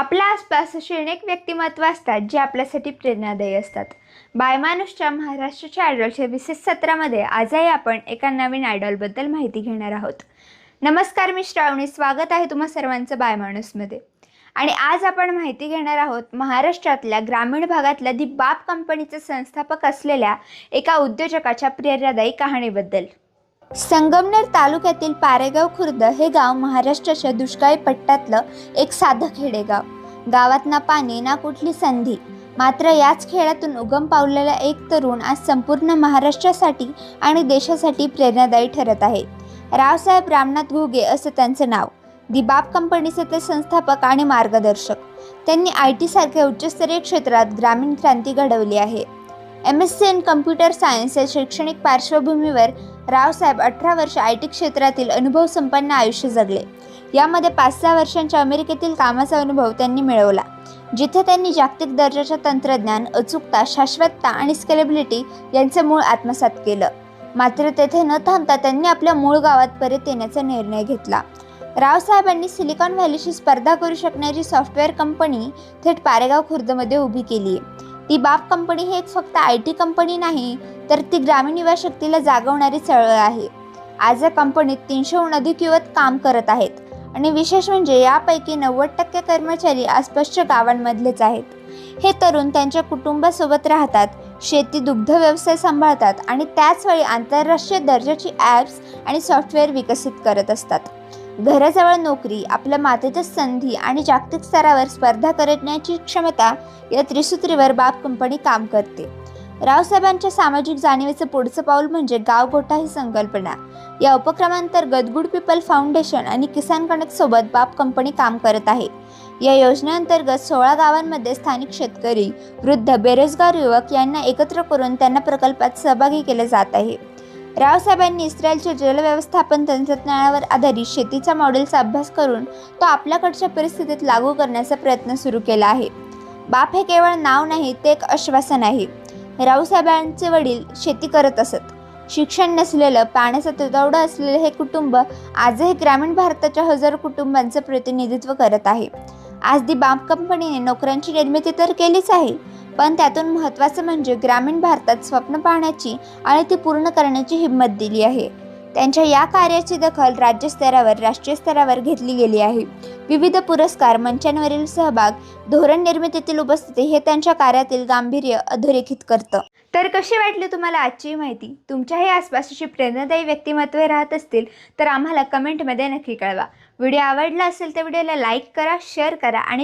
आपल्या आसपास असे अनेक व्यक्तिमत्व असतात जे आपल्यासाठी प्रेरणादायी असतात. बायमानुसच्या महाराष्ट्राच्या आयडॉलच्या विशेष सत्रामध्ये आजही आपण एका नवीन आयडॉलबद्दल माहिती घेणार आहोत. नमस्कार मी श्रावणी स्वागत आहे तुम्हा सर्वांचं बायमाणूसमध्ये आणि आज आपण माहिती घेणार आहोत महाराष्ट्रातल्या ग्रामीण भागातल्या दी बाप कंपनीचे संस्थापक असलेल्या एका उद्योजकाच्या प्रेरणादायी कहाणीबद्दल. संगमनेर तालुक्यातील पारेगाव खुर्द हे गाव महाराष्ट्राच्या दुष्काळी पट्ट्यातलं एक साधं खेडेगाव. गावात ना पाणी ना कुठली संधी. मात्र याच खेळातून उगम पावलेला एक तरुण आज संपूर्ण महाराष्ट्रासाठी आणि देशासाठी प्रेरणादायी ठरत आहे. रावसाहेब रामनाथ घुगे असं त्यांचं नाव. दिबाब कंपनीचे ते संस्थापक आणि मार्गदर्शक. त्यांनी आय टी सारख्या उच्चस्तरीय क्षेत्रात ग्रामीण क्रांती घडवली आहे. M S C in computer science या शैक्षणिक पार्श्वभूमीवर रावसाहेब अठरा वर्ष आय टी क्षेत्रातील अनुभव संपन्न आयुष्य जगले. यामध्ये पाच सहा वर्षांच्या अमेरिकेतील कामाचा अनुभव त्यांनी मिळवला जिथे त्यांनी जागतिक दर्जाच्या तंत्रज्ञान अचूकता शाश्वतता आणि स्केलेबिलिटी यांचे मूळ आत्मसात केलं. मात्र तेथे न थांबता त्यांनी आपल्या मूळ गावात परत येण्याचा निर्णय घेतला. रावसाहेबांनी सिलिकॉन व्हॅलीशी स्पर्धा करू शकणारी सॉफ्टवेअर कंपनी थेट पारेगाव खुर्दमध्ये उभी केली ती बाप कंपनी ही एक फक्त आय टी कंपनी नाही तर ती ग्रामीण युवा शक्तीला जागवणारी चळवळ आहे. आज या कंपनीत तीनशेहून अधिक युवक काम करत आहेत. आणि विशेष म्हणजे यापैकी नव्वद टक्के कर्मचारी आसपासच्या गावांमधलेच आहेत. हे तरुण त्यांच्या कुटुंबासोबत राहतात शेती दुग्ध व्यवसाय सांभाळतात आणि त्याचवेळी आंतरराष्ट्रीय दर्जाची ॲप्स आणि सॉफ्टवेअर विकसित करत असतात. घराजवळ नोकरी आपल्या मातेच्या संधी आणि जागतिक स्तरावर स्पर्धा करण्याची क्षमता या त्रिसूत्रीवर बाप कंपनी काम करते. रावसाहेबांच्या सामाजिक जाणीवेचं पुढचं पाऊल म्हणजे गाव गोठा ही संकल्पना. या उपक्रमांतर्गत गुड पीपल फाउंडेशन आणि किसान कनेक्ट सोबत बाप कंपनी काम करत आहे. या योजनेअंतर्गत सोळा गावांमध्ये स्थानिक शेतकरी वृद्ध बेरोजगार युवक यांना एकत्र करून त्यांना प्रकल्पात सहभागी केले जात आहे. रावसाहेबांनी इस्रायलच्या जलव्यवस्थापन तंत्रज्ञानावर आधारित शेतीच्या मॉडेलचा अभ्यास करून तो आपल्याकडच्या परिस्थितीत लागू करण्याचा प्रयत्न सुरू केला आहे. बाप हे केवळ नाव नाही ते एक आश्वासन आहे. रावसाहेबांचे वडील शेती करत असत. शिक्षण नसलेलं पाण्याचा तुतवडा असलेलं हे कुटुंब आजही ग्रामीण भारताच्या हजारो कुटुंबांचं प्रतिनिधित्व करत आहे. आज दी बाम कंपनीने नोकऱ्यांची निर्मिती तर केलीच आहे पण त्यातून महत्त्वाचं म्हणजे ग्रामीण भारतात स्वप्न पाहण्याची आणि ती पूर्ण करण्याची हिंमत दिली आहे. त्यांच्या या कार्याची दखल राज्यस्तरावर राष्ट्रीय स्तरावर घेतली गेली आहे. विविध पुरस्कार मंचांवरील सहभाग धोरण निर्मितीतील उपस्थिती हे त्यांच्या कार्यातील गांभीर्य अधोरेखित करतं. तर कशी वाटली तुम्हाला आजची माहिती? तुमच्याही आसपासची प्रेरणादायी व्यक्तिमत्वे राहत असतील तर आम्हाला कमेंटमध्ये नक्की कळवा. व्हिडिओ आवडला असेल तर व्हिडिओला लाईक करा शेअर करा आणि